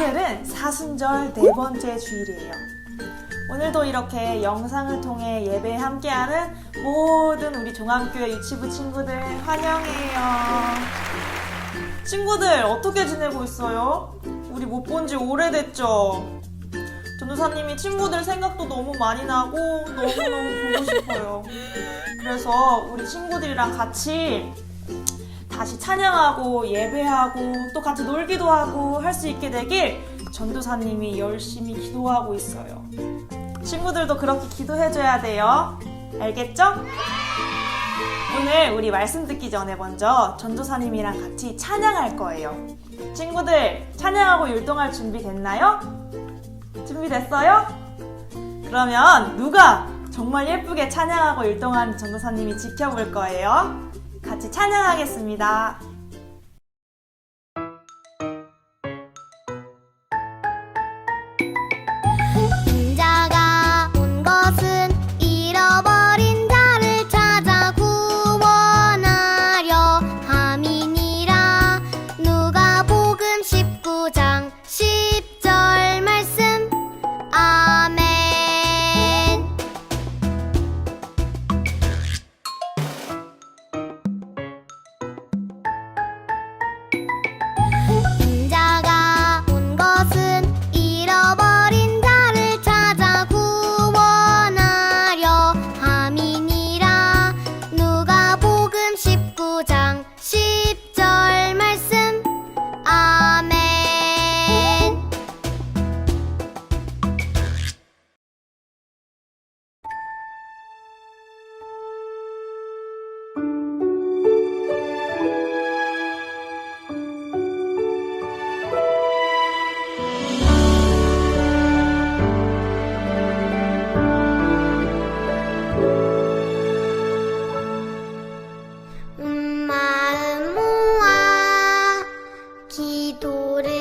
오늘은 사순절 네 번째 주일이에요. 오늘도 이렇게 영상을 통해 예배에 함께하는 모든 우리 종합교회 유치부 친구들 환영해요. 친구들 어떻게 지내고 있어요? 우리 못 본 지 오래됐죠? 전도사님이 친구들 생각도 너무 많이 나고 너무너무 보고 싶어요. 그래서 우리 친구들이랑 같이 다시 찬양하고 예배하고 또 같이 놀기도 하고 할 수 있게 되길 전도사님이 열심히 기도하고 있어요. 친구들도 그렇게 기도해줘야 돼요. 알겠죠? 오늘 우리 말씀 듣기 전에 먼저 전도사님이랑 같이 찬양할 거예요. 친구들, 찬양하고 율동할 준비 됐나요? 준비됐어요? 그러면 누가 정말 예쁘게 찬양하고 율동하는 전도사님이 지켜볼 거예요. 같이 찬양하겠습니다. 기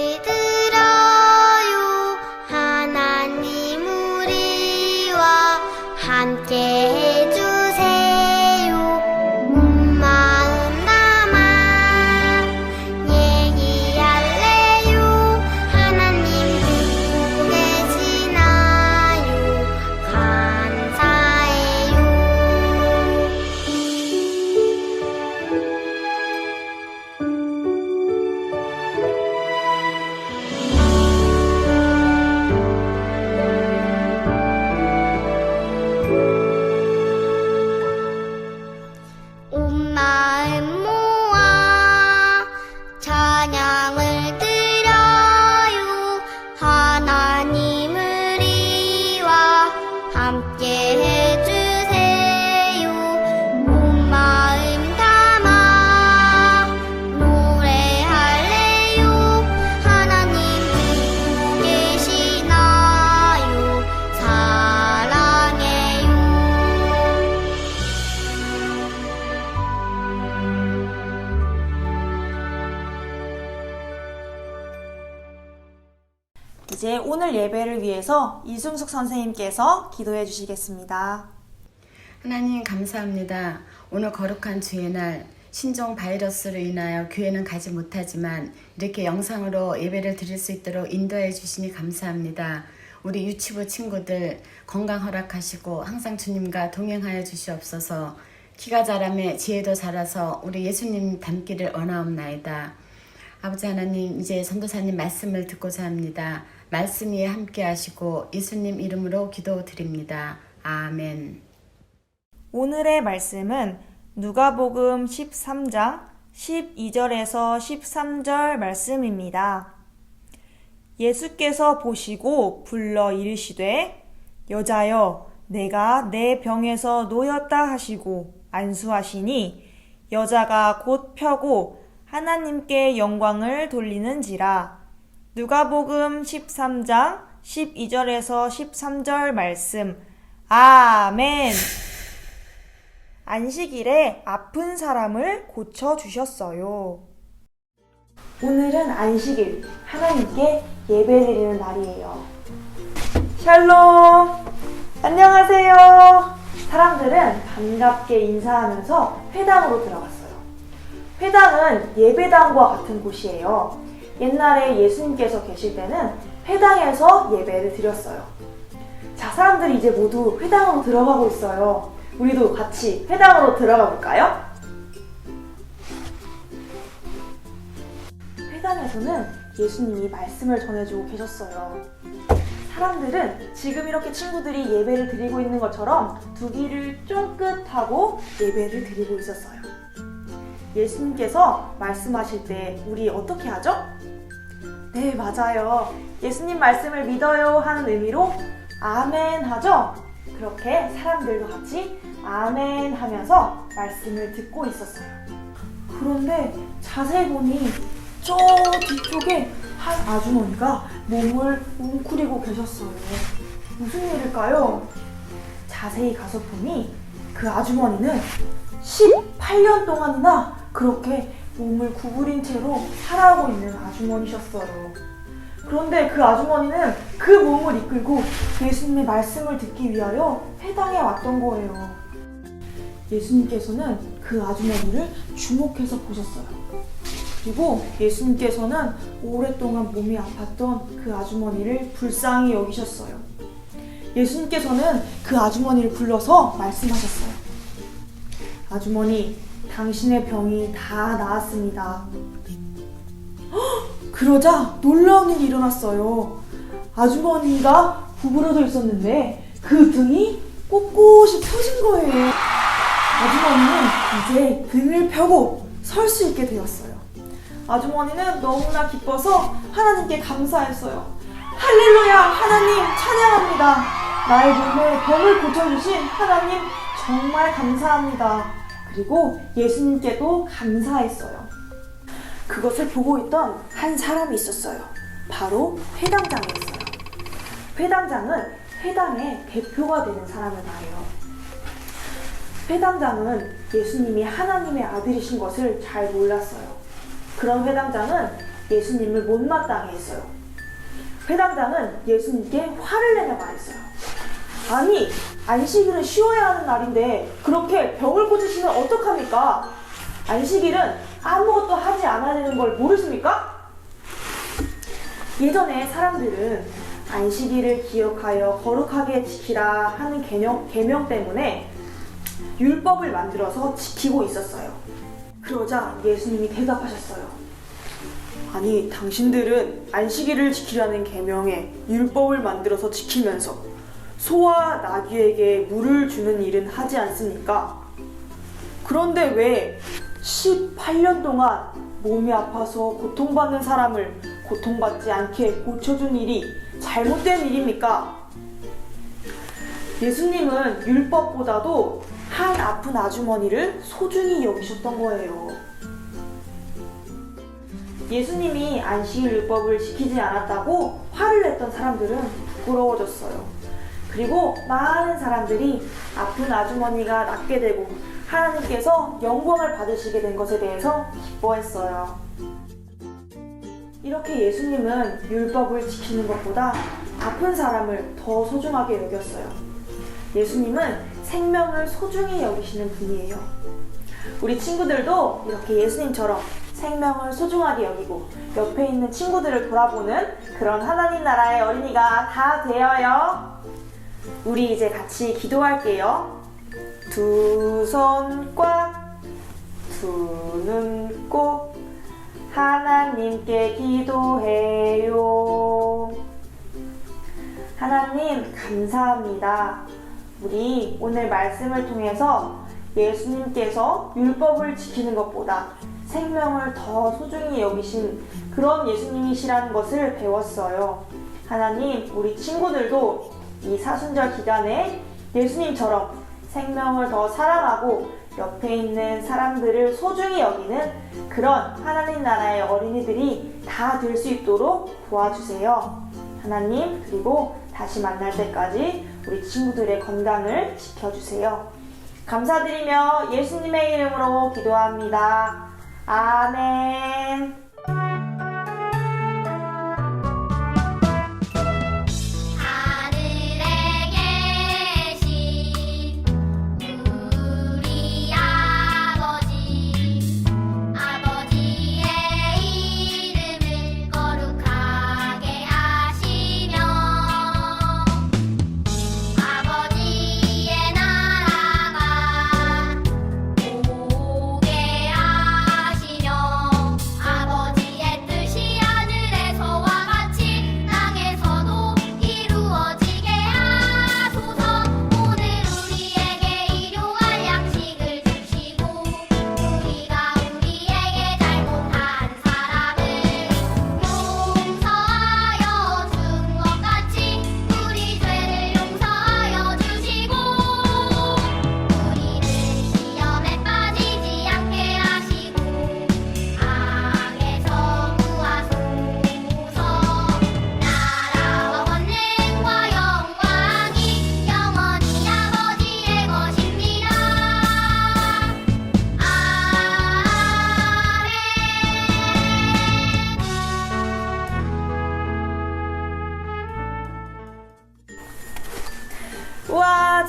이제 오늘 예배를 위해서 이승숙 선생님께서 기도해 주시겠습니다. 하나님 감사합니다. 오늘 거룩한 주의 날 신종 바이러스로 인하여 교회는 가지 못하지만 이렇게 영상으로 예배를 드릴 수 있도록 인도해 주시니 감사합니다. 우리 유치부 친구들 건강 허락하시고 항상 주님과 동행하여 주시옵소서. 키가 자라매 지혜도 자라서 우리 예수님 닮기를 원하옵나이다. 아버지 하나님 이제 선도사님 말씀을 듣고자 합니다. 말씀 위에 함께 하시고 예수님 이름으로 기도드립니다. 아멘. 오늘의 말씀은 누가복음 13장 12절에서 13절 말씀입니다. 예수께서 보시고 불러 이르시되 여자여 내가 내 병에서 놓였다 하시고 안수하시니 여자가 곧 펴고 하나님께 영광을 돌리는지라 누가복음 13장 12절에서 13절 말씀 아멘 안식일에 아픈 사람을 고쳐 주셨어요. 오늘은 안식일, 하나님께 예배 드리는 날이에요. 샬롬! 안녕하세요! 사람들은 반갑게 인사하면서 회당으로 들어갔어요. 회당은 예배당과 같은 곳이에요. 옛날에 예수님께서 계실 때는 회당에서 예배를 드렸어요. 자, 사람들이 이제 모두 회당으로 들어가고 있어요. 우리도 같이 회당으로 들어가 볼까요? 회당에서는 예수님이 말씀을 전해주고 계셨어요. 사람들은 지금 이렇게 친구들이 예배를 드리고 있는 것처럼 두 귀를 쫑긋하고 예배를 드리고 있었어요. 예수님께서 말씀하실 때 우리 어떻게 하죠? 네, 맞아요. 예수님 말씀을 믿어요 하는 의미로 아멘 하죠? 그렇게 사람들도 같이 아멘 하면서 말씀을 듣고 있었어요. 그런데 자세히 보니 저 뒤쪽에 한 아주머니가 몸을 웅크리고 계셨어요. 무슨 일일까요? 자세히 가서 보니 그 아주머니는 18년 동안이나 그렇게 몸을 구부린 채로 살아오고 있는 아주머니셨어요. 그런데 그 아주머니는 그 몸을 이끌고 예수님의 말씀을 듣기 위하여 회당에 왔던 거예요. 예수님께서는 그 아주머니를 주목해서 보셨어요. 그리고 예수님께서는 오랫동안 몸이 아팠던 그 아주머니를 불쌍히 여기셨어요. 예수님께서는 그 아주머니를 불러서 말씀하셨어요. 아주머니, 당신의 병이 다 나았습니다. 헉! 그러자 놀라운 일이 일어났어요. 아주머니가 구부러져 있었는데 그 등이 꼿꼿이 펴진 거예요. 아주머니는 이제 등을 펴고 설 수 있게 되었어요. 아주머니는 너무나 기뻐서 하나님께 감사했어요. 할렐루야! 하나님 찬양합니다. 나의 몸에 병을 고쳐주신 하나님 정말 감사합니다. 그리고 예수님께도 감사했어요. 그것을 보고 있던 한 사람이 있었어요. 바로 회당장이었어요. 회당장은 회당의 대표가 되는 사람을 말해요. 회당장은 예수님이 하나님의 아들이신 것을 잘 몰랐어요. 그런 회당장은 예수님을 못마땅해 했어요. 회당장은 예수님께 화를 내며 말했어요. 아니, 안식일은 쉬어야 하는 날인데 그렇게 병을 고치시면 어떡합니까? 안식일은 아무것도 하지 않아야 되는 걸 모르십니까? 예전에 사람들은 안식일을 기억하여 거룩하게 지키라 하는 개념, 계명 때문에 율법을 만들어서 지키고 있었어요. 그러자 예수님이 대답하셨어요. 아니, 당신들은 안식일을 지키라는 계명에 율법을 만들어서 지키면서 소와 나귀에게 물을 주는 일은 하지 않습니까? 그런데 왜 18년 동안 몸이 아파서 고통받는 사람을 고통받지 않게 고쳐준 일이 잘못된 일입니까? 예수님은 율법보다도 한 아픈 아주머니를 소중히 여기셨던 거예요. 예수님이 안식일 율법을 지키지 않았다고 화를 냈던 사람들은 부끄러워졌어요. 그리고 많은 사람들이 아픈 아주머니가 낫게 되고 하나님께서 영광을 받으시게 된 것에 대해서 기뻐했어요. 이렇게 예수님은 율법을 지키는 것보다 아픈 사람을 더 소중하게 여겼어요. 예수님은 생명을 소중히 여기시는 분이에요. 우리 친구들도 이렇게 예수님처럼 생명을 소중하게 여기고 옆에 있는 친구들을 돌아보는 그런 하나님 나라의 어린이가 다 되어요. 우리 이제 같이 기도할게요. 두손 꽉, 두눈 꼭, 하나님께 기도해요. 하나님, 감사합니다. 우리 오늘 말씀을 통해서 예수님께서 율법을 지키는 것보다 생명을 더 소중히 여기신 그런 예수님이시라는 것을 배웠어요. 하나님, 우리 친구들도 이 사순절 기간에 예수님처럼 생명을 더 사랑하고 옆에 있는 사람들을 소중히 여기는 그런 하나님 나라의 어린이들이 다 될 수 있도록 도와주세요. 하나님, 그리고 다시 만날 때까지 우리 친구들의 건강을 지켜주세요. 감사드리며 예수님의 이름으로 기도합니다. 아멘.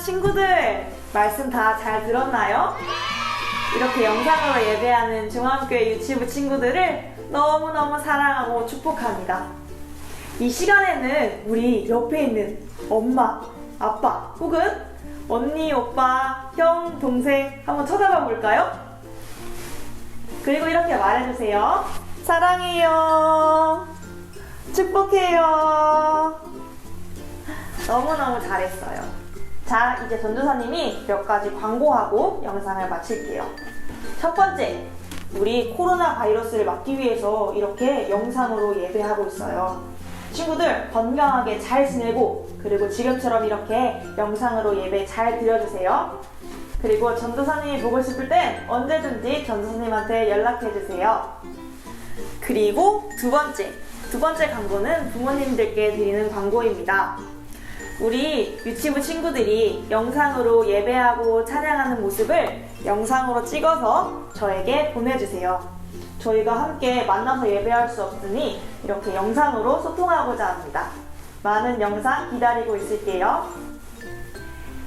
친구들, 말씀 다 잘 들었나요? 이렇게 영상으로 예배하는 중앙교회 유치부 친구들을 너무너무 사랑하고 축복합니다. 이 시간에는 우리 옆에 있는 엄마, 아빠, 혹은 언니, 오빠, 형, 동생 한번 쳐다봐 볼까요? 그리고 이렇게 말해주세요. 사랑해요. 축복해요. 너무너무 잘했어요. 자, 이제 전도사님이 몇 가지 광고하고 영상을 마칠게요. 첫 번째, 우리 코로나 바이러스를 막기 위해서 이렇게 영상으로 예배하고 있어요. 친구들 건강하게 잘 지내고 그리고 지금처럼 이렇게 영상으로 예배 잘 드려주세요. 그리고 전도사님이 보고 싶을 땐 언제든지 전도사님한테 연락해 주세요. 그리고 두 번째, 두 번째 광고는 부모님들께 드리는 광고입니다. 우리 유치부 친구들이 영상으로 예배하고 찬양하는 모습을 영상으로 찍어서 저에게 보내주세요. 저희가 함께 만나서 예배할 수 없으니 이렇게 영상으로 소통하고자 합니다. 많은 영상 기다리고 있을게요.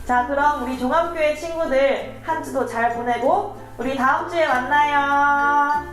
자, 그럼 우리 종합교회 친구들 한 주도 잘 보내고 우리 다음 주에 만나요.